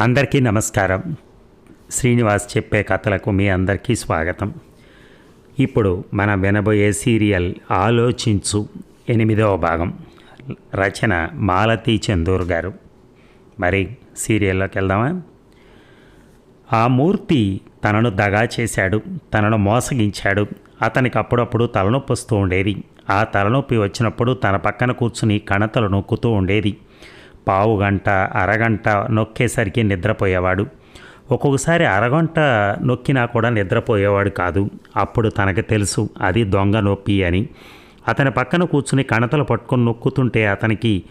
అందరికీ నమస్కారం. శ్రీనివాస్ చెప్పే కథలకు మీ అందరికీ స్వాగతం. ఇప్పుడు మనం వినబోయే సీరియల్ ఆలోచించు ఎనిమిదవ భాగం. రచన మాలతి చందూర్ గారు. మరి సీరియల్లోకి వెళ్దామా? ఆ మూర్తి తనను దగా చేశాడు తనను మోసగించాడు. అతనికి అప్పుడప్పుడు తలనొప్పి వస్తూ ఉండేది. ఆ తలనొప్పి వచ్చినప్పుడు తన పక్కన కూర్చుని కణతలు నొక్కుతూ ఉండేది. పావు గంట అరగంట నొక్కేసరికి నిద్రపోయేవాడు. ఒక్కొక్కసారి అరగంట నొక్కినా కూడా నిద్రపోయేవాడు కాదు. అప్పుడు తనకు తెలుసు అది దొంగ నొప్పి అని. అతని పక్కన కూర్చుని కణతలు పట్టుకొని నొక్కుతుంటే అతనికి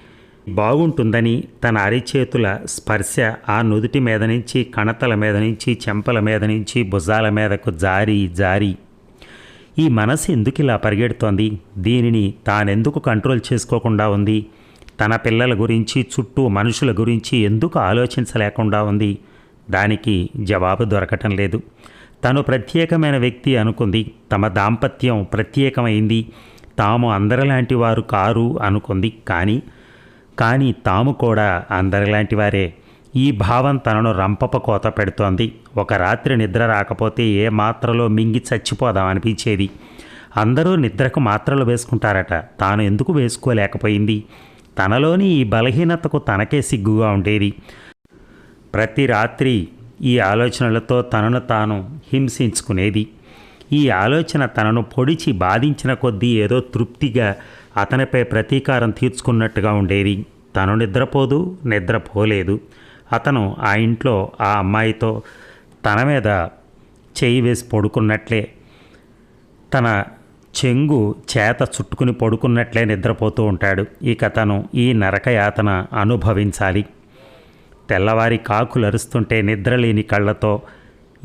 బాగుంటుందని తన అరిచేతుల స్పర్శ ఆ నుదుటి మీద నుంచి కణతల మీద నుంచి చెంపల మీద నుంచి భుజాల మీదకు జారి జారి. ఈ మనసు ఎందుకు ఇలా పరిగెడుతోంది? దీనిని తానెందుకు కంట్రోల్ చేసుకోకుండా ఉంది? తన పిల్లల గురించి చుట్టూ మనుషుల గురించి ఎందుకు ఆలోచించలేకుండా ఉంది? దానికి జవాబు దొరకటం లేదు. తను ప్రత్యేకమైన వ్యక్తి అనుకుంది. తమ దాంపత్యం ప్రత్యేకమైంది. తాము అందరిలాంటి వారు కారు అనుకుంది. కానీ కానీ తాము కూడా అందరిలాంటి వారే. ఈ భావం తనను రంపప కోత పెడుతోంది. ఒక రాత్రి నిద్ర రాకపోతే ఏ మాత్రలో మింగి చచ్చిపోదాం అనిపించేది. అందరూ నిద్రకు మాత్రలు వేసుకుంటారట. తాను ఎందుకు వేసుకోలేకపోయింది? తనలోని ఈ బలహీనతకు తనకే సిగ్గుగా ఉండేది. ప్రతి రాత్రి ఈ ఆలోచనలతో తనను తాను హింసించుకునేది. ఈ ఆలోచన తనను పొడిచి బాధించిన కొద్దీ ఏదో తృప్తిగా అతనిపై ప్రతీకారం తీర్చుకున్నట్టుగా ఉండేది. తను నిద్రపోదు నిద్రపోలేదు. అతను ఆ ఇంట్లో ఆ అమ్మాయితో తన మీద చేయి వేసి పడుకున్నట్లే. తన చెంగు చేత చుట్టుకుని పడుకున్నట్లే నిద్రపోతూ ఉంటాడు. ఇక తను ఈ నరకయాతన అనుభవించాలి. తెల్లవారి కాకులు అరుస్తుంటే నిద్రలేని కళ్ళతో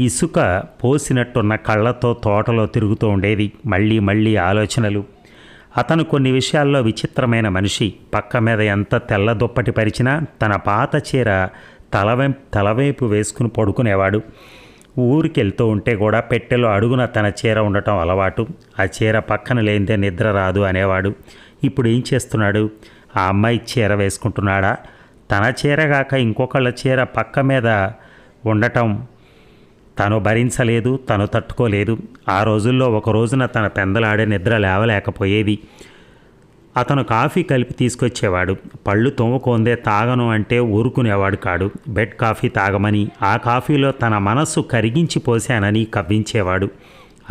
ఇసుక పోసినట్టున్న కళ్ళతో తోటలో తిరుగుతూ ఉండేది. మళ్ళీ మళ్ళీ ఆలోచనలు. అతను కొన్ని విషయాల్లో విచిత్రమైన మనిషి. పక్క మీద ఎంత తెల్ల దుప్పటి పరిచినా తన పాత చీర తలవైపు తలవైపు వేసుకుని పడుకునేవాడు. ఊరికెళ్తూ ఉంటే కూడా పెట్టెలో అడుగున తన చీర ఉండటం అలవాటు. ఆ చీర పక్కన లేనిదే నిద్ర రాదు అనేవాడు. ఇప్పుడు ఏం చేస్తున్నాడు? ఆ అమ్మాయి చీర వేసుకుంటున్నాడా? తన చీర కాక ఇంకొకళ్ళ చీర పక్క మీద ఉండటం తను భరించలేదు తను తట్టుకోలేదు. ఆ రోజుల్లో ఒక రోజున తన పెందలాడే నిద్ర లేవలేకపోయేది. అతను కాఫీ కలిపి తీసుకొచ్చేవాడు. పళ్ళు తోముకోందే తాగను అంటే ఊరుకునేవాడు కాడు. బెడ్ కాఫీ తాగమని ఆ కాఫీలో తన మనస్సు కరిగించి పోశానని కవ్వించేవాడు.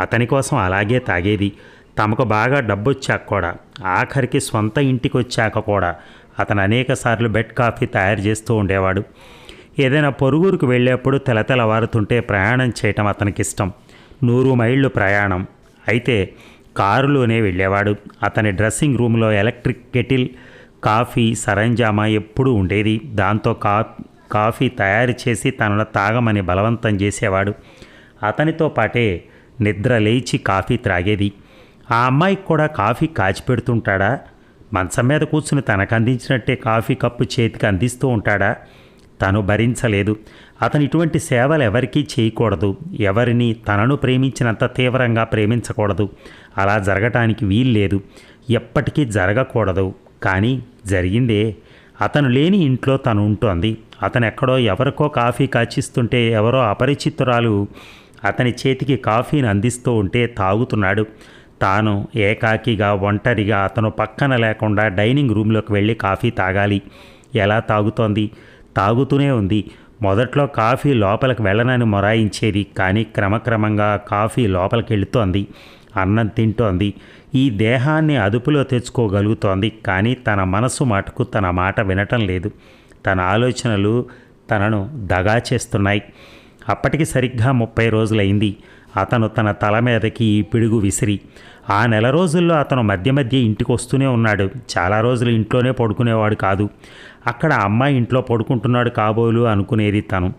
అతని కోసం అలాగే తాగేది. తమకు బాగా డబ్బొచ్చాక కూడా ఆఖరికి సొంత ఇంటికి వచ్చాక కూడా అతను అనేకసార్లు బెడ్ కాఫీ తయారు చేస్తూ ఉండేవాడు. ఏదైనా పొరుగురికి వెళ్ళేప్పుడు తెలతెలవారుతుంటే ప్రయాణం చేయటం అతనికి ఇష్టం నూరు మైళ్ళు ప్రయాణం. అయితే కారులోనే వెళ్ళేవాడు. అతని డ్రెస్సింగ్ రూమ్లో ఎలక్ట్రిక్ కెటిల్ కాఫీ సరంజామా ఎప్పుడూ ఉండేది. దాంతో కా కాఫీ తయారు చేసి తనను తాగమని బలవంతం చేసేవాడు. అతనితో పాటే నిద్ర లేచి కాఫీ త్రాగేది. ఆ అమ్మాయికి కూడా కాఫీ కాచి పెడుతుంటాడా? మంచం మీద కూర్చుని తనకు అందించినట్టే కాఫీ కప్పు చేతికి అందిస్తూ ఉంటాడా? తను భరించలేదు. అతను ఇటువంటి సేవలు ఎవరికీ చేయకూడదు. ఎవరిని తనను ప్రేమించినంత తీవ్రంగా ప్రేమించకూడదు. అలా జరగటానికి వీల్లేదు. ఎప్పటికీ జరగకూడదు. కానీ జరిగిందే. అతను లేని ఇంట్లో తను ఉంటోంది. అతను ఎక్కడో ఎవరికో కాఫీ కాచిస్తుంటే ఎవరో అపరిచితురాలు అతని చేతికి కాఫీని అందిస్తూ ఉంటే తాగుతున్నాడు. తాను ఏకాకిగా ఒంటరిగా అతను పక్కన లేకుండా డైనింగ్ రూమ్లోకి వెళ్ళి కాఫీ తాగాలి. ఎలా తాగుతోంది? తాగుతూనే ఉంది. మొదట్లో కాఫీ లోపలికి వెళ్ళనని మొరాయించేది కానీ క్రమక్రమంగా కాఫీ లోపలికి వెళుతోంది. అన్నం తింటోంది. ఈ దేహాన్ని అదుపులో తెచ్చుకోగలుగుతోంది కానీ తన మనసు మాటకు తన మాట వినటం లేదు. తన ఆలోచనలు తనను దగా చేస్తున్నాయి. అప్పటికి సరిగ్గా ముప్పై రోజులైంది. అతను తన తల మీదకి ఈ పిడుగు విసిరి ఆ నెల రోజుల్లో అతను మధ్య మధ్య ఇంటికి వస్తూనే ఉన్నాడు. చాలా రోజులు ఇంట్లోనే పడుకునేవాడు కాదు. అక్కడ అమ్మాయి ఇంట్లో పడుకుంటున్నాడు కాబోలు అనుకునేది తను.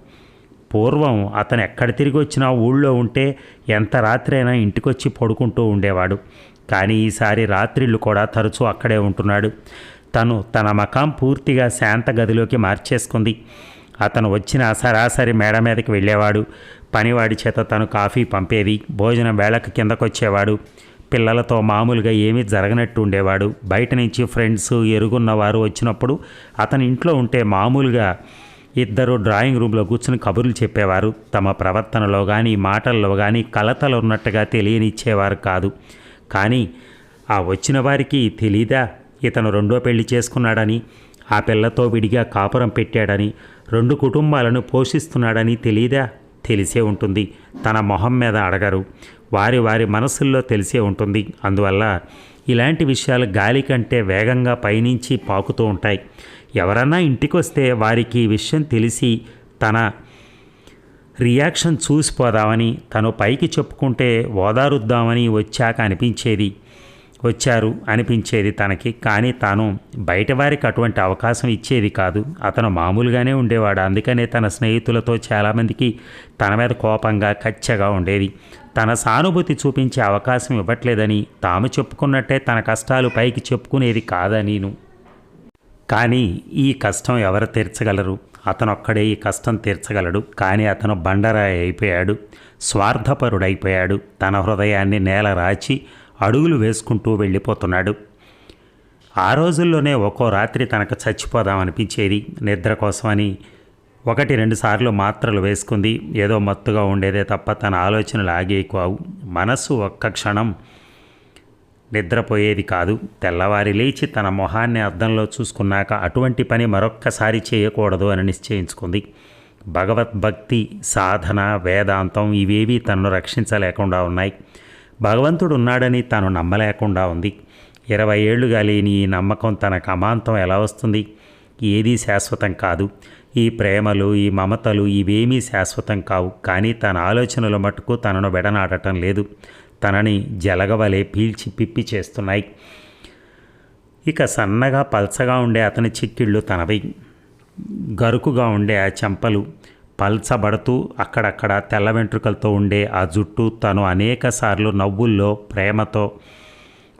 పూర్వం అతను ఎక్కడ తిరిగి వచ్చినా ఊళ్ళో ఉంటే ఎంత రాత్రి అయినా ఇంటికొచ్చి పడుకుంటూ ఉండేవాడు. కానీ ఈసారి రాత్రిళ్ళు కూడా తరచూ అక్కడే ఉంటున్నాడు. తను తన మకాం పూర్తిగా శాంత గదిలోకి మార్చేసుకుంది. అతను వచ్చిన సరాసరి మేడ మీదకి వెళ్ళేవాడు. పనివాడి చేత తను కాఫీ పంపేది. భోజనం వేళకు కిందకొచ్చేవాడు. పిల్లలతో మామూలుగా ఏమీ జరగనట్టు ఉండేవాడు. బయట నుంచి ఫ్రెండ్స్ ఎరుగున్నవారు వచ్చినప్పుడు అతని ఇంట్లో ఉంటే మామూలుగా ఇద్దరు డ్రాయింగ్ రూమ్లో కూర్చుని కబుర్లు చెప్పేవారు. తమ ప్రవర్తనలో కానీ మాటల్లో కానీ కలతలు ఉన్నట్టుగా తెలియనిచ్చేవారు కాదు. కానీ ఆ వచ్చిన వారికి తెలీదా? ఇతను రెండో పెళ్ళి చేసుకున్నాడని ఆ పిల్లతో విడిగా కాపురం పెట్టాడని రెండు కుటుంబాలను పోషిస్తున్నాడని తెలీదా? తెలిసే ఉంటుంది. తన మొహం మీద అడగరు. వారి వారి మనసుల్లో తెలిసే ఉంటుంది. అందువల్ల ఇలాంటి విషయాలు గాలి కంటే వేగంగా పయనించి పాకుతూ ఉంటాయి. ఎవరన్నా ఇంటికి వస్తే వారికి ఈ విషయం తెలిసి తన రియాక్షన్ చూసిపోదామని తను పైకి చెప్పుకుంటే ఓదారుద్దామని వచ్చాక అనిపించేది. వచ్చారు అనిపించేది తనకి. కానీ తాను బయట వారికి అటువంటి అవకాశం ఇచ్చేది కాదు. అతను మామూలుగానే ఉండేవాడు. అందుకనే తన స్నేహితులతో చాలామందికి తన మీద కోపంగా కచ్చగా ఉండేది. తన సానుభూతి చూపించే అవకాశం ఇవ్వట్లేదని తాము చెప్పుకున్నట్టే తన కష్టాలు పైకి చెప్పుకునేది కాదనీను కానీ ఈ కష్టం ఎవరు తీర్చగలరు? అతను ఒక్కడే ఈ కష్టం తీర్చగలడు. కానీ అతను బండరాయి అయిపోయాడు. స్వార్థపరుడైపోయాడు. తన హృదయాన్ని నేల రాచి అడుగులు వేసుకుంటూ వెళ్ళిపోతున్నాడు. ఆ రోజుల్లోనే ఒక్కో రాత్రి తనకు చచ్చిపోదామనిపించేది. నిద్ర కోసమని ఒకటి రెండు సార్లు మాత్రలు వేసుకుంది. ఏదో మత్తుగా ఉండేదే తప్ప తన ఆలోచనలు ఆగేకావు మనస్సు ఒక్క క్షణం నిద్రపోయేది కాదు. తెల్లవారి లేచి తన మొహాన్ని అద్దంలో చూసుకున్నాక అటువంటి పని మరొక్కసారి చేయకూడదు అని నిశ్చయించుకుంది. భగవద్భక్తి సాధన వేదాంతం ఇవేవీ తనను రక్షించలేకుండా ఉన్నాయి. భగవంతుడు ఉన్నాడని తాను నమ్మలేకుండా ఉంది. ఇరవై ఏళ్ళుగా లేని ఈ నమ్మకం తనకు అమాంతం ఎలా వస్తుంది? ఏదీ శాశ్వతం కాదు. ఈ ప్రేమలు ఈ మమతలు ఇవేమీ శాశ్వతం కావు. కానీ తన ఆలోచనల మటుకు తనను విడనాడటం లేదు. తనని జలగవలే పీల్చి పిప్పి చేస్తున్నాయి. ఇక సన్నగా పల్చగా ఉండే అతని చిక్కిళ్ళు తనవి. గరుకుగా ఉండే ఆ చెంపలు పల్చబడుతూ అక్కడక్కడ తెల్ల వెంట్రుకలతో ఉండే ఆ జుట్టు తను అనేకసార్లు నవ్వుల్లో ప్రేమతో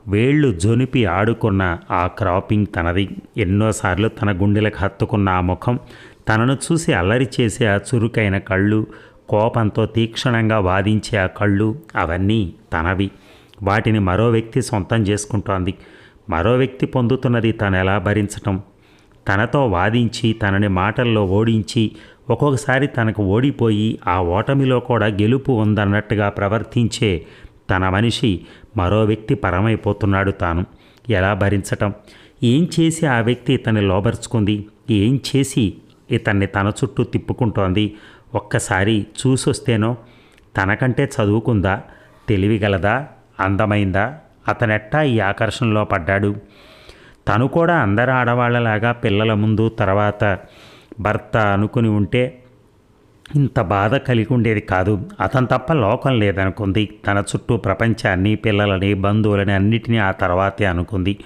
వేళ్ళు జొనిపి ఆడుకున్న ఆ క్రాపింగ్ తనది. ఎన్నోసార్లు తన గుండెలకు హత్తుకున్న ఆ ముఖం తనను చూసి అల్లరి చేసే ఆ చురుకైన కళ్ళు కోపంతో తీక్షణంగా వాదించే ఆ కళ్ళు అవన్నీ తనవి. వాటిని మరో వ్యక్తి సొంతం చేసుకుంటోంది. మరో వ్యక్తి పొందుతున్నది తను ఎలా భరించటం? తనతో వాదించి తనని మాటల్లో ఓడించి ఒక్కొక్కసారి తనకు ఓడిపోయి ఆ ఓటమిలో కూడా గెలుపు ఉందన్నట్టుగా ప్రవర్తించే తన మనిషి మరో వ్యక్తి పరమైపోతున్నాడు తాను. ఎలా భరించటం? ఏం చేసి ఆ వ్యక్తి ఇతన్ని లోబరుచుకుంది? ఏం చేసి ఇతన్ని తన చుట్టూ తిప్పుకుంటోంది? ఒక్కసారి చూసొస్తేనో తనకంటే చదువుకుందా? తెలివిగలదా? అందమైందా? అతనెట్టా ఈ ఆకర్షణలో పడ్డాడు? తను కూడా అందరు ఆడవాళ్ళలాగా పిల్లల ముందు తర్వాత భర్త అనుకుని ఉంటే ఇంత బాధ కలిగి ఉండేది కాదు. అతను తప్ప లోకం లేదనుకుంది. తన చుట్టూ ప్రపంచాన్ని పిల్లలని బంధువులని అన్నిటినీ ఆ తర్వాతే అనుకుంది.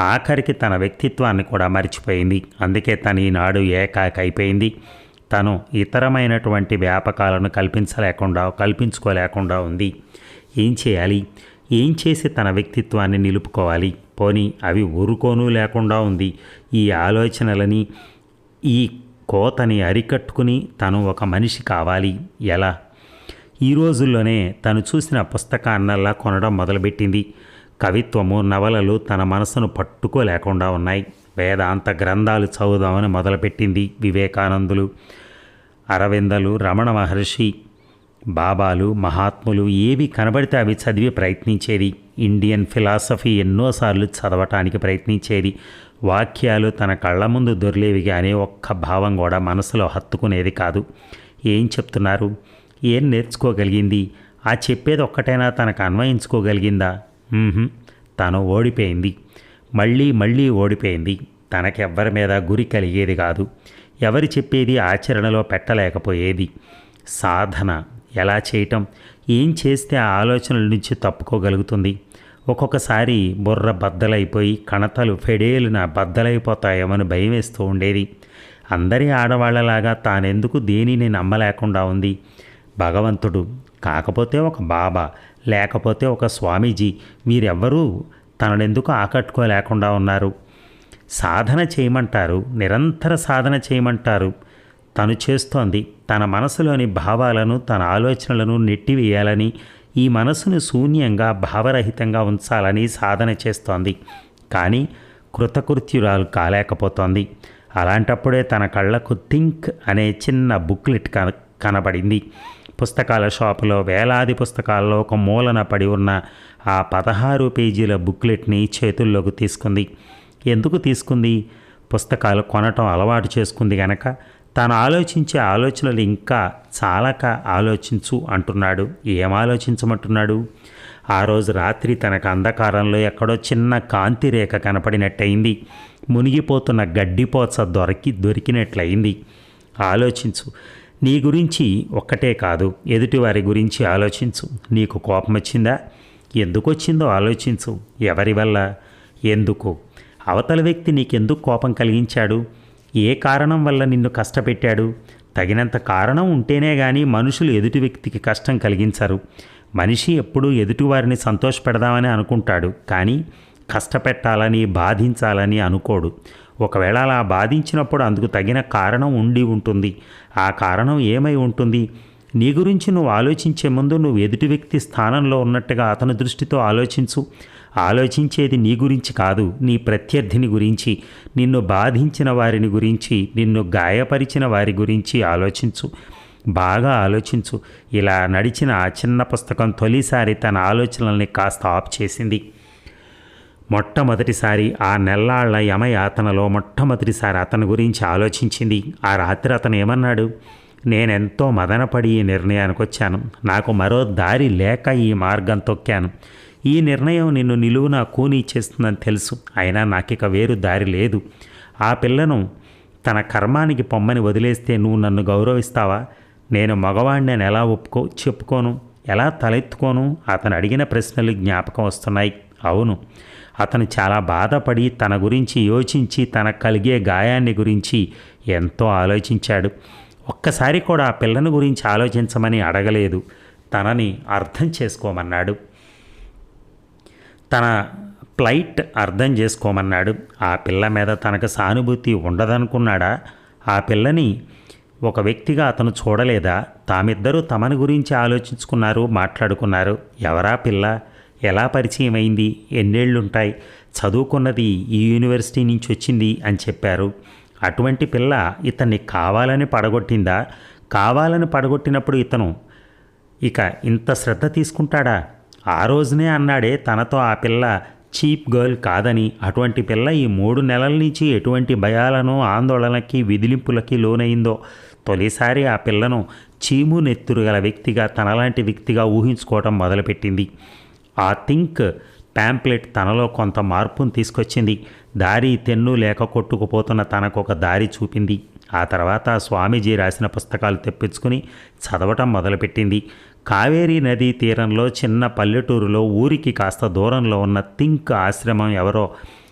ఆఖరికి తన వ్యక్తిత్వాన్ని కూడా మర్చిపోయింది. అందుకే తను ఈనాడు ఏకాకైపోయింది తను ఇతరమైనటువంటి వ్యాపకాలను కల్పించలేకుండా కల్పించుకోలేకుండా ఉంది. ఏం చేయాలి? ఏం చేసి తన వ్యక్తిత్వాన్ని నిలుపుకోవాలి? పోని అవి ఊరుకోనూ లేకుండా ఉంది. ఈ ఆలోచనలని ఈ కోతని అరికట్టుకుని తను ఒక మనిషి కావాలి. ఎలా? ఈ రోజుల్లోనే తను చూసిన పుస్తకాన్నల్లా కొనడం మొదలుపెట్టింది. కవిత్వము నవలలు తన మనసును పట్టుకోలేకుండా ఉన్నాయి. వేదాంత గ్రంథాలు చదువుదామని మొదలుపెట్టింది వివేకానందులు. అరవిందలు రమణ మహర్షి బాబాలు మహాత్ములు ఏవి కనబడితే అవి చదివి ప్రయత్నించేది. ఇండియన్ ఫిలాసఫీ ఎన్నోసార్లు చదవటానికి ప్రయత్నించేది. వాక్యాలు తన కళ్ళ ముందు దొర్లేవి కానీ ఒక్క భావం కూడా మనసులో హత్తుకునేది కాదు. ఏం చెప్తున్నారు? ఏం నేర్చుకోగలిగింది? ఆ చెప్పేది ఒక్కటైనా తనకు అన్వయించుకోగలిగిందా? తను ఓడిపోయింది. మళ్ళీ మళ్ళీ ఓడిపోయింది. తనకెవ్వరి మీద గురి కలిగేది కాదు. ఎవరి చెప్పేది ఆచరణలో పెట్టలేకపోయేది. సాధన. ఎలా చేయటం? ఏం చేస్తే ఆ ఆలోచనల నుంచి తప్పుకోగలుగుతుంది? ఒక్కొక్కసారి బుర్ర బద్దలైపోయి కణతలు ఫెడేలున బద్దలైపోతాయేమని భయం వేస్తూ ఉండేది. అందరి ఆడవాళ్ళలాగా తానెందుకు దేనిని నమ్మలేకుండా ఉంది? భగవంతుడు కాకపోతే ఒక బాబా లేకపోతే ఒక స్వామీజీ మీరెవ్వరూ తననెందుకు ఆకట్టుకోలేకుండా ఉన్నారు? సాధన చేయమంటారు నిరంతర సాధన చేయమంటారు. తను చేస్తోంది తన మనసులోని భావాలను తన ఆలోచనలను నెట్టివేయాలని ఈ మనసును శూన్యంగా భావరహితంగా ఉంచాలని సాధన చేస్తోంది. కానీ కృతకృత్యురాలు కాలేకపోతోంది. అలాంటప్పుడే తన కళ్ళకు థింక్ అనే చిన్న బుక్లెట్ కన కనబడింది. పుస్తకాల షాపులో వేలాది పుస్తకాల్లో ఒక మూలన పడి ఉన్న ఆ పదహారు పేజీల బుక్లెట్ని చేతుల్లోకి తీసుకుంది. ఎందుకు తీసుకుంది? పుస్తకాలు కొనటం అలవాటు చేసుకుంది గనక తాను ఆలోచించే ఆలోచనలు ఇంకా చాలక ఆలోచించు అంటున్నాడు. ఏం ఆలోచించమంటున్నాడు? ఆ రోజు రాత్రి తనకు అంధకారంలో ఎక్కడో చిన్న కాంతి రేఖ కనపడినట్టయింది. మునిగిపోతున్న గడ్డిపోచ దొరికి దొరికినట్లయింది. ఆలోచించు. నీ గురించి ఒక్కటే కాదు ఎదుటివారి గురించి ఆలోచించు. నీకు కోపం వచ్చిందా ఎందుకు వచ్చిందో ఆలోచించు. ఎవరి వల్ల? ఎందుకు? అవతల వ్యక్తి నీకెందుకు కోపం కలిగించాడు? ఏ కారణం వల్ల నిన్ను కష్టపెట్టాడు? తగినంత కారణం ఉంటేనే కానీ మనుషులు ఎదుటి వ్యక్తికి కష్టం కలిగించరు. మనిషి ఎప్పుడూ ఎదుటివారిని సంతోషపెడదామని అనుకుంటాడు కానీ కష్టపెట్టాలని బాధించాలని అనుకోడు. ఒకవేళ అలా బాధించినప్పుడు అందుకు తగిన కారణం ఉండి ఉంటుంది. ఆ కారణం ఏమై ఉంటుంది? నీ గురించి నువ్వు ఆలోచించే ముందు నువ్వు ఎదుటి వ్యక్తి స్థానంలో ఉన్నట్టుగా అతని దృష్టితో ఆలోచించు. ఆలోచించేది నీ గురించి కాదు నీ ప్రత్యర్థిని గురించి. నిన్ను బాధించిన వారిని గురించి నిన్ను గాయపరిచిన వారి గురించి ఆలోచించు. బాగా ఆలోచించు. ఇలా నడిచిన ఆ చిన్న పుస్తకం తొలిసారి తన ఆలోచనల్ని కాస్త ఆఫ్ చేసింది. మొట్టమొదటిసారి ఆ నెల్లాళ్ళ యమయాతనలో మొట్టమొదటిసారి అతని గురించి ఆలోచించింది. ఆ రాత్రి అతను ఏమన్నాడు? నేనెంతో మదనపడి ఈ నిర్ణయానికి వచ్చాను నాకు మరో దారి లేక ఈ మార్గం తొక్కాను. ఈ నిర్ణయం నిన్ను నిలువున కూని చేస్తుందని తెలుసు. అయినా నాకిక వేరు దారి లేదు. ఆ పిల్లను తన కర్మానికి పొమ్మని వదిలేస్తే నువ్వు నన్ను గౌరవిస్తావా? నేను మగవాడిని అని ఎలా ఒప్పుకో చెప్పుకోను? ఎలా తలెత్తుకోను? అతను అడిగిన ప్రశ్నలు జ్ఞాపకం వస్తున్నాయి. అవును. అతను చాలా బాధపడి తన గురించి యోచించి తన కలిగే గాయాన్ని గురించి ఎంతో ఆలోచించాడు. ఒక్కసారి కూడా ఆ పిల్లని గురించి ఆలోచించమని అడగలేదు. తనని అర్థం చేసుకోమన్నాడు. తన ప్లైట్ అర్థం చేసుకోమన్నాడు. ఆ పిల్ల మీద తనకు సానుభూతి ఉండదనుకున్నాడా? ఆ పిల్లని ఒక వ్యక్తిగా అతను చూడలేదా? తామిద్దరూ తమని గురించి ఆలోచించుకున్నారు మాట్లాడుకున్నారు. ఎవరా పిల్ల? ఎలా పరిచయం అయింది ఎన్నేళ్ళుంటాయి చదువుకున్నది ఈ యూనివర్సిటీ నుంచి వచ్చింది అని చెప్పారు. అటువంటి పిల్ల ఇతన్ని కావాలని పడగొట్టిందా? కావాలని పడగొట్టినప్పుడు ఇతను ఇక ఇంత శ్రద్ధ తీసుకుంటాడా? ఆ రోజునే అన్నాడే తనతో ఆ పిల్ల చీప్ గర్ల్ కాదని. అటువంటి పిల్ల ఈ మూడు నెలల నుంచి ఎటువంటి భయాలను ఆందోళనకి విధిలింపులకి లోనైందో తొలిసారి ఆ పిల్లను చీము నెత్తురు గల వ్యక్తిగా తనలాంటి వ్యక్తిగా ఊహించుకోవటం మొదలుపెట్టింది. ఆ థింక్ ప్యాంప్లెట్ తనలో కొంత మార్పును తీసుకొచ్చింది. దారి తెన్ను లేక కొట్టుకుపోతున్న తనకు ఒక దారి చూపింది. ఆ తర్వాత స్వామీజీ రాసిన పుస్తకాలు తెప్పించుకుని చదవటం మొదలుపెట్టింది. కావేరీ నదీ తీరంలో చిన్న పల్లెటూరులో ఊరికి కాస్త దూరంలో ఉన్న థింక్ ఆశ్రమం ఎవరో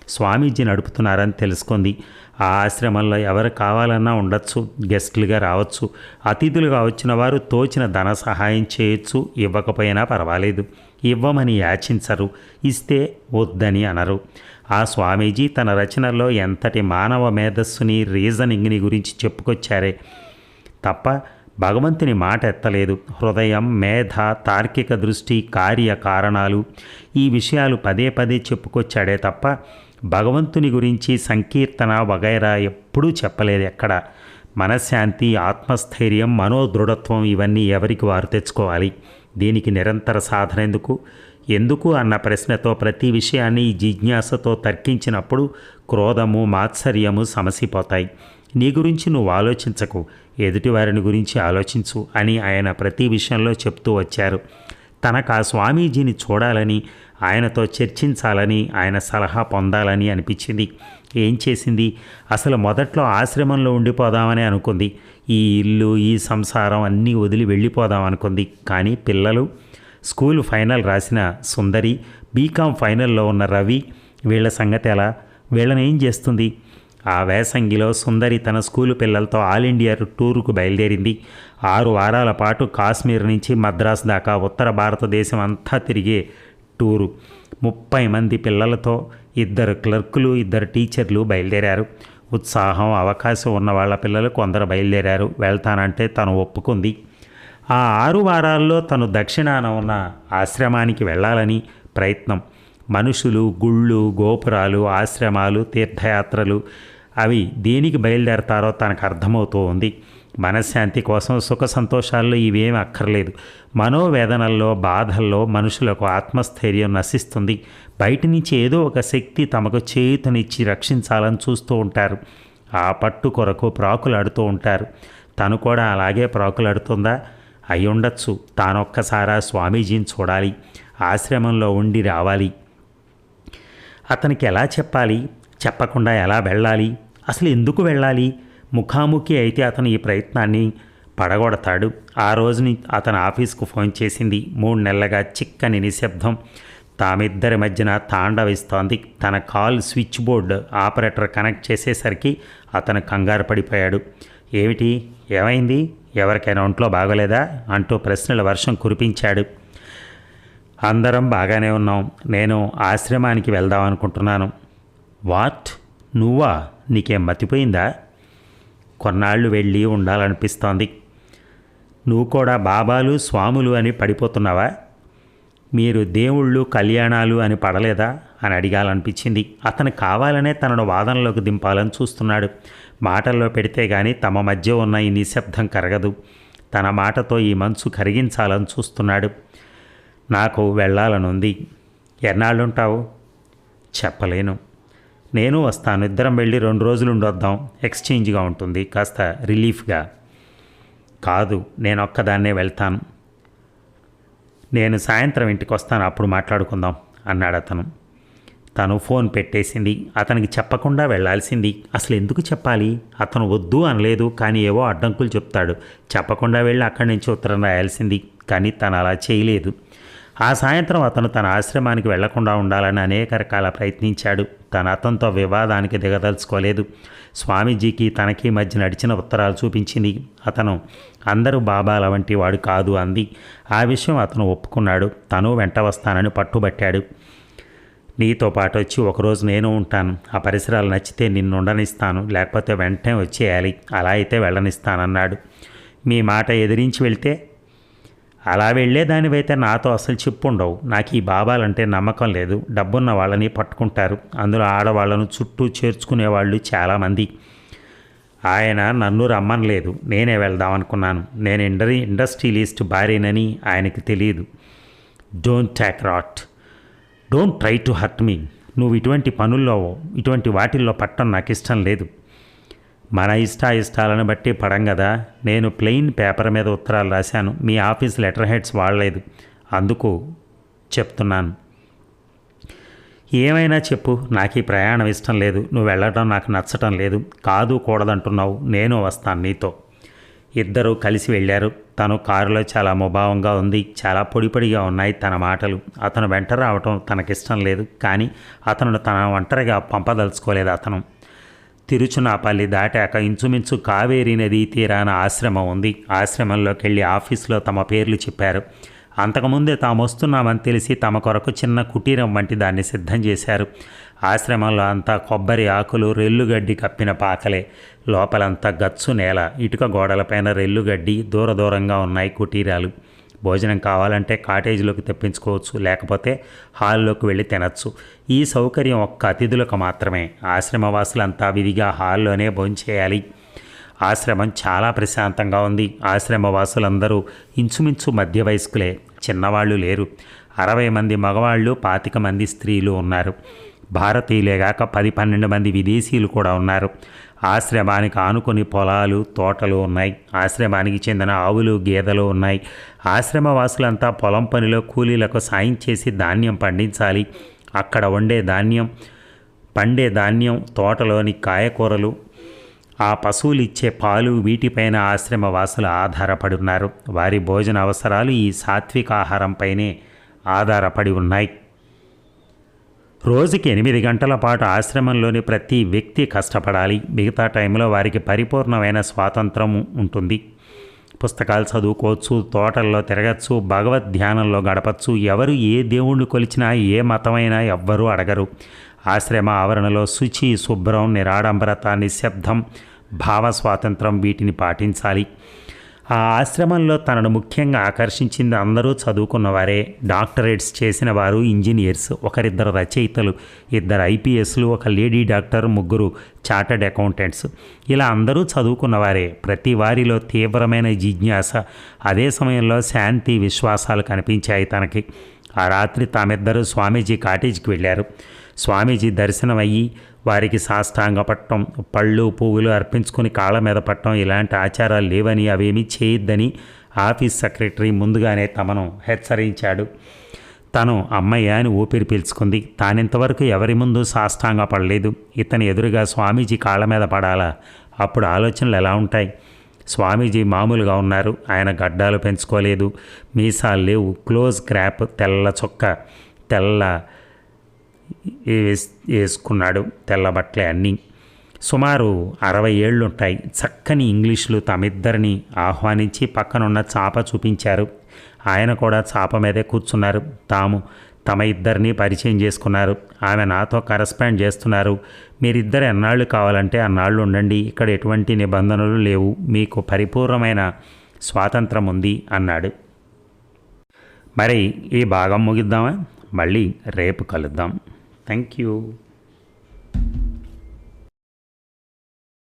స్వామీజీ నడుపుతున్నారని తెలుసుకుంది. ఆ ఆశ్రమంలో ఎవరు కావాలన్నా ఉండొచ్చు గెస్టులుగా రావచ్చు అతిథులుగా వచ్చిన వారు తోచిన ధన సహాయం చేయొచ్చు ఇవ్వకపోయినా పర్వాలేదు. ఇవ్వమని యాచించరు ఇస్తే వద్దని అనరు. ఆ స్వామీజీ తన రచనల్లో ఎంతటి మానవ మేధస్సుని రీజనింగ్ని గురించి చెప్పుకొచ్చారే తప్ప భగవంతుని మాట ఎత్తలేదు. హృదయం మేధ తార్కిక దృష్టి కార్య కారణాలు ఈ విషయాలు పదే పదే చెప్పుకొచ్చాడే తప్ప భగవంతుని గురించి సంకీర్తన వగైరా ఎప్పుడూ చెప్పలేదు ఎక్కడ. మనశ్శాంతి ఆత్మస్థైర్యం మనోదృఢత్వం ఇవన్నీ ఎవరికి వారు తెచ్చుకోవాలి? దీనికి నిరంతర సాధన ఎందుకు? ఎందుకు అన్న ప్రశ్నతో ప్రతి విషయాన్ని జిజ్ఞాసతో తర్కించినప్పుడు క్రోధము మాత్సర్యము సమసిపోతాయి. నీ గురించి నువ్వు ఆలోచించకు. ఎదుటివారిని గురించి ఆలోచించు అని ఆయన ప్రతి విషయంలో చెప్తూ వచ్చారు. తనకు ఆ స్వామీజీని చూడాలని ఆయనతో చర్చించాలని ఆయన సలహా పొందాలని అనిపించింది. ఏం చేసింది? అసలు మొదట్లో ఆశ్రమంలో ఉండిపోదామని అనుకుంది. ఈ ఇల్లు ఈ సంసారం అన్నీ వదిలి వెళ్ళిపోదాం అనుకుంది. కానీ పిల్లలు స్కూల్ ఫైనల్ రాసిన సుందరి బీకామ్ ఫైనల్లో ఉన్న రవి వీళ్ళ సంగతి ఎలా? వీళ్ళనేం ఏం చేస్తుంది? ఆ వేసంగిలో సుందరి తన స్కూలు పిల్లలతో ఆల్ ఇండియా టూరుకు బయలుదేరింది. ఆరు వారాల పాటు కాశ్మీర్ నుంచి మద్రాస్ దాకా ఉత్తర భారతదేశం అంతా తిరిగే టూరు. ముప్పై మంది పిల్లలతో ఇద్దరు క్లర్కులు ఇద్దరు టీచర్లు బయలుదేరారు. ఉత్సాహం అవకాశం ఉన్న వాళ్ళ పిల్లలు కొందరు బయలుదేరారు. వెళ్తానంటే తను ఒప్పుకుంది. ఆ ఆరు వారాల్లో తను దక్షిణాన ఉన్న ఆశ్రమానికి వెళ్ళాలని ప్రయత్నం. మనుషులు గుళ్ళు గోపురాలు ఆశ్రమాలు తీర్థయాత్రలు అవి దేనికి బయలుదేరతారో తనకు అర్థమవుతూ ఉంది. మనశ్శాంతి కోసం సుఖ సంతోషాల్లో ఇవేమి అక్కర్లేదు. మనోవేదనల్లో బాధల్లో మనుషులకు ఆత్మస్థైర్యం నశిస్తుంది. బయట నుంచి ఏదో ఒక శక్తి తమకు చేయుతనిచ్చి రక్షించాలని చూస్తూ ఉంటారు. ఆ పట్టు కొరకు ప్రాకులాడుతూ ఉంటారు. తను కూడా అలాగే ప్రాకులాడుతుందా? అయి ఉండొచ్చు తానొక్కసారా స్వామీజీని చూడాలి. ఆశ్రమంలో ఉండి రావాలి. అతనికి ఎలా చెప్పాలి? చెప్పకుండా ఎలా వెళ్ళాలి? అసలు ఎందుకు వెళ్ళాలి? ముఖాముఖి అయితే అతను ఈ ప్రయత్నాన్ని పడగొడతాడు. ఆ రోజుని అతను ఆఫీస్కు ఫోన్ చేసింది. మూడు నెలలుగా చిక్కని నిశ్శబ్దం. తామిద్దరి మధ్యన తాండవిస్తోంది. తన call switchboard operator connect చేసేసరికి అతను కంగారు పడిపోయాడు. ఏమిటి? ఏమైంది? ఎవరికైనా ఒంట్లో బాగోలేదా? అంటూ ప్రశ్నల వర్షం కురిపించాడు. అందరం బాగానే ఉన్నాం. నేను ఆశ్రమానికి వెళ్దాం అనుకుంటున్నాను. వాట్? నువ్వా? నీకేం మతిపోయిందా? కొన్నాళ్ళు వెళ్ళి ఉండాలనిపిస్తోంది. నువ్వు కూడా బాబాలు స్వాములు అని పడిపోతున్నావా? మీరు దేవుళ్ళు కళ్యాణాలు అని పడలేదా? అని అడిగాలనిపించింది. అతను కావాలనే తనను వాదనలోకి దింపాలని చూస్తున్నాడు. మాటల్లో పెడితే గాని తమ మధ్య ఉన్న ఈ నిశ్శబ్దం కరగదు. తన మాటతో ఈ మనసు కరిగించాలని చూస్తున్నాడు. నాకు వెళ్ళాలనుంది. ఎన్నాళ్ళుంటావు? చెప్పలేను. నేను వస్తాను. ఇద్దరం వెళ్ళి రెండు రోజులు ఉండొద్దాం ఎక్స్చేంజ్గా ఉంటుంది. కాస్త రిలీఫ్గా. కాదు నేను ఒక్కదాన్నే వెళ్తాను. నేను సాయంత్రం ఇంటికి వస్తాను. అప్పుడు మాట్లాడుకుందాం అన్నాడు అతను. తను ఫోన్ పెట్టేసింది. అతనికి చెప్పకుండా వెళ్ళాల్సింది అసలు ఎందుకు చెప్పాలి? అతను వద్దు అనలేదు కానీ ఏవో అడ్డంకులు చెప్తాడు. చెప్పకుండా వెళ్ళి అక్కడి నుంచి ఉత్తరం రాయాల్సింది. కానీ తను అలా చేయలేదు. ఆ సాయంత్రం అతను తన ఆశ్రమానికి వెళ్ళకుండా ఉండాలని అనేక రకాల ప్రయత్నించాడు. తన అతనితో వివాదానికి దిగదలుచుకోలేదు. స్వామీజీకి తనకి మధ్య నడిచిన ఉత్తరాలు చూపించింది. అతను అందరూ బాబాల వంటి వాడు కాదు అంది. ఆ విషయం అతను ఒప్పుకున్నాడు. తను వెంట వస్తానని పట్టుబట్టాడు. నీతో పాటు వచ్చి ఒకరోజు నేను ఉంటాను. ఆ పరిసరాలు నచ్చితే నిన్ను ఉండనిస్తాను లేకపోతే వెంటనే వచ్చేయాలి. అలా అయితే వెళ్ళనిస్తానన్నాడు. మీ మాట ఎదిరించి వెళ్తే అలా వెళ్ళేదానివైతే నాతో అసలు చెప్పుండవు. నాకు ఈ బాబాలంటే నమ్మకం లేదు. డబ్బున్న వాళ్ళని పట్టుకుంటారు. అందులో ఆడవాళ్ళను చుట్టూ చేర్చుకునేవాళ్ళు చాలామంది. ఆయన నన్ను రమ్మనలేదు. నేనే వెళ్దాం అనుకున్నాను నేను ఇండరీ ఇండస్ట్రియలిస్ట్ భార్యనని ఆయనకి తెలియదు. Don't talk rot. Don't try to hurt me. నువ్వు ఇటువంటి పనుల్లో ఇటువంటి వాటిల్లో పట్టడం నాకు ఇష్టం లేదు. మన ఇష్ట ఇష్టాలను బట్టి పడం కదా నేను ప్లెయిన్ పేపర్ మీద ఉత్తరాలు రాశాను. మీ ఆఫీస్ లెటర్ హెడ్స్ వాడలేదు. అందుకు చెప్తున్నాను. ఏమైనా చెప్పు. నాకు ఈ ప్రయాణం ఇష్టం లేదు. నువ్వు వెళ్ళడం నాకు నచ్చటం లేదు. కాదు కూడదంటున్నావు. నేను వస్తాను నీతో. ఇద్దరూ కలిసి వెళ్ళారు. తను కారులో చాలా ముభావంగా ఉంది. చాలా పొడిపొడిగా ఉన్నాయి తన మాటలు. అతను వెంట రావటం తనకిష్టం లేదు. కానీ అతను తన ఒంటరిగా పంపదలుచుకోలేదు అతను. తిరుచునాపల్లి దాటాక ఇంచుమించు కావేరీ నదీ తీరాన ఆశ్రమం ఉంది. ఆశ్రమంలోకెళ్ళి ఆఫీస్లో ఆఫీసులో తమ పేర్లు చెప్పారు. అంతకుముందే తాము వస్తున్నామని తెలిసి తమ కొరకు చిన్న కుటీరం వంటి దాన్ని సిద్ధం చేశారు. ఆశ్రమంలో అంతా కొబ్బరి ఆకులు రెల్లుగడ్డి కప్పిన పాకలే లోపలంతా గచ్చు నేల ఇటుక గోడలపైన రెల్లుగడ్డి దూర దూరంగా ఉన్నాయి కుటీరాలు. భోజనం కావాలంటే కాటేజీలోకి తెప్పించుకోవచ్చు లేకపోతే హాల్లోకి వెళ్ళి తినచ్చు. ఈ సౌకర్యం ఒక్క అతిథులకు మాత్రమే. ఆశ్రమవాసులంతా విధిగా హాల్లోనే భోంచేయాలి ఆశ్రమం చాలా ప్రశాంతంగా ఉంది. ఆశ్రమవాసులందరూ ఇంచుమించు మధ్య వయస్కులే. చిన్నవాళ్ళు లేరు. అరవై మంది మగవాళ్ళు పాతిక మంది స్త్రీలు ఉన్నారు. భారతీయులే కాక పది పన్నెండు మంది విదేశీయులు కూడా ఉన్నారు. ఆశ్రమానికి ఆనుకొని పొలాలు తోటలు ఉన్నాయి. ఆశ్రమానికి చెందిన ఆవులు గేదెలు ఉన్నాయి. ఆశ్రమవాసులంతా పొలం పనిలో కూలీలకు సాయం చేసి ధాన్యం పండించాలి. అక్కడ వండే ధాన్యం పండే ధాన్యం తోటలోని కాయకూరలు ఆ పశువులు ఇచ్చే పాలు వీటిపైన ఆశ్రమ వాసులు ఆధారపడి ఉన్నారు వారి భోజన అవసరాలు ఈ సాత్విక ఆహారంపైనే ఆధారపడి ఉన్నాయి. రోజుకి ఎనిమిది గంటల పాటు ఆశ్రమంలోని ప్రతి వ్యక్తి కష్టపడాలి. మిగతా టైంలో వారికి పరిపూర్ణమైన స్వాతంత్రం ఉంటుంది. పుస్తకాలు చదువుకోవచ్చు తోటల్లో తిరగచ్చు భగవద్ ధ్యానంలో గడపచ్చు. ఎవరు ఏ దేవుణ్ణి కొలిచినా ఏ మతమైనా ఎవ్వరూ అడగరు. ఆశ్రమ ఆవరణలో శుచి శుభ్రం నిరాడంబరత నిశ్శబ్దం భావ స్వాతంత్రం వీటిని పాటించాలి. ఆ ఆశ్రమంలో తనను ముఖ్యంగా ఆకర్షించింది అందరూ చదువుకున్నవారే. డాక్టరేట్స్ చేసిన వారు ఇంజనీర్స్ ఒకరిద్దరు రచయితలు ఇద్దరు ఐపీఎస్లు ఒక లేడీ డాక్టర్ ముగ్గురు చార్టర్డ్ అకౌంటెంట్స్. ఇలా అందరూ చదువుకున్నవారే. ప్రతి వారిలో తీవ్రమైన జిజ్ఞాస అదే సమయంలో శాంతి విశ్వాసాలు కనిపించాయి తనకి. ఆ రాత్రి తామిద్దరూ స్వామీజీ కాటేజీకి వెళ్ళారు. స్వామీజీ దర్శనం అయ్యి వారికి సాష్టాంగ పట్టడం పళ్ళు పువ్వులు అర్పించుకుని కాళ్ళ మీద పట్టడం ఇలాంటి ఆచారాలు లేవని అవేమీ చేయొద్దని ఆఫీస్ సెక్రటరీ ముందుగానే తమను హెచ్చరించాడు. తను అమ్మయ్య అని ఊపిరి పీల్చుకుంది. తానింతవరకు ఎవరి ముందు సాష్టాంగ పడలేదు. ఇతని ఎదురుగా స్వామీజీ కాళ్ళ మీద పడాలా? అప్పుడు ఆలోచనలు ఎలా ఉంటాయి? స్వామీజీ మామూలుగా ఉన్నారు. ఆయన గడ్డాలు పెంచుకోలేదు. మీసాలు లేవు. క్లోజ్ క్రాప్ తెల్ల చొక్క తెల్ల వేసుకున్నాడు తెల్ల బట్టలే అన్నీ. సుమారు అరవై ఏళ్ళుంటాయి. చక్కని ఇంగ్లీష్లు తమిద్దరిని ఆహ్వానించి పక్కనున్న చాప చూపించారు. ఆయన కూడా చాప మీదే కూర్చున్నారు. తాము తమ ఇద్దరిని పరిచయం చేసుకున్నారు. ఆమె నాతో కరస్పాండ్ చేస్తున్నారు. మీరిద్దరు ఎన్నాళ్ళు కావాలంటే అన్నాళ్ళు ఉండండి. ఇక్కడ ఎటువంటి నిబంధనలు లేవు. మీకు పరిపూర్ణమైన స్వాతంత్రం ఉంది అన్నాడు. మరి ఈ భాగం ముగిద్దామా? మళ్ళీ రేపు కలుద్దాం. Thank you.